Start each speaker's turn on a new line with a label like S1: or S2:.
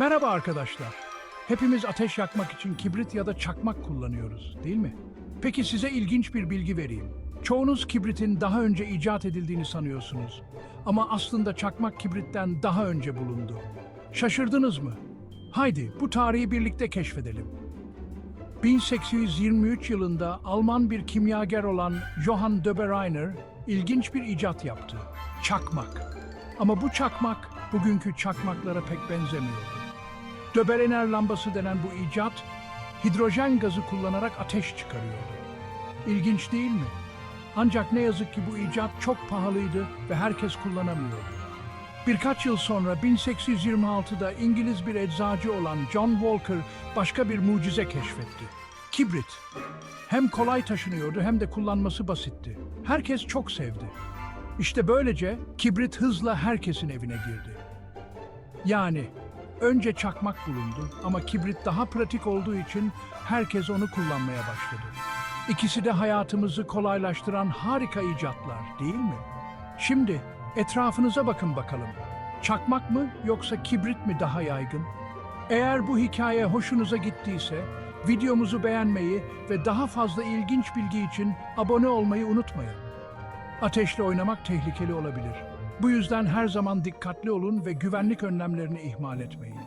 S1: Merhaba arkadaşlar. Hepimiz ateş yakmak için kibrit ya da çakmak kullanıyoruz, değil mi? Peki size ilginç bir bilgi vereyim. Çoğunuz kibritin daha önce icat edildiğini sanıyorsunuz. Ama aslında çakmak kibritten daha önce bulundu. Şaşırdınız mı? Haydi bu tarihi birlikte keşfedelim. 1823 yılında Alman bir kimyager olan Johann Dobereiner ilginç bir icat yaptı. Çakmak. Ama bu çakmak bugünkü çakmaklara pek benzemiyordu. Döberener lambası denen bu icat hidrojen gazı kullanarak ateş çıkarıyordu. İlginç değil mi? Ancak ne yazık ki bu icat çok pahalıydı ve herkes kullanamıyordu. Birkaç yıl sonra 1826'da İngiliz bir eczacı olan John Walker başka bir mucize keşfetti. Kibrit. Hem kolay taşınıyordu hem de kullanması basitti. Herkes çok sevdi. İşte böylece kibrit hızla herkesin evine girdi. Yani önce çakmak bulundu ama kibrit daha pratik olduğu için herkes onu kullanmaya başladı. İkisi de hayatımızı kolaylaştıran harika icatlar değil mi? Şimdi etrafınıza bakın bakalım. Çakmak mı yoksa kibrit mi daha yaygın? Eğer bu hikaye hoşunuza gittiyse videomuzu beğenmeyi ve daha fazla ilginç bilgi için abone olmayı unutmayın. Ateşle oynamak tehlikeli olabilir. Bu yüzden her zaman dikkatli olun ve güvenlik önlemlerini ihmal etmeyin.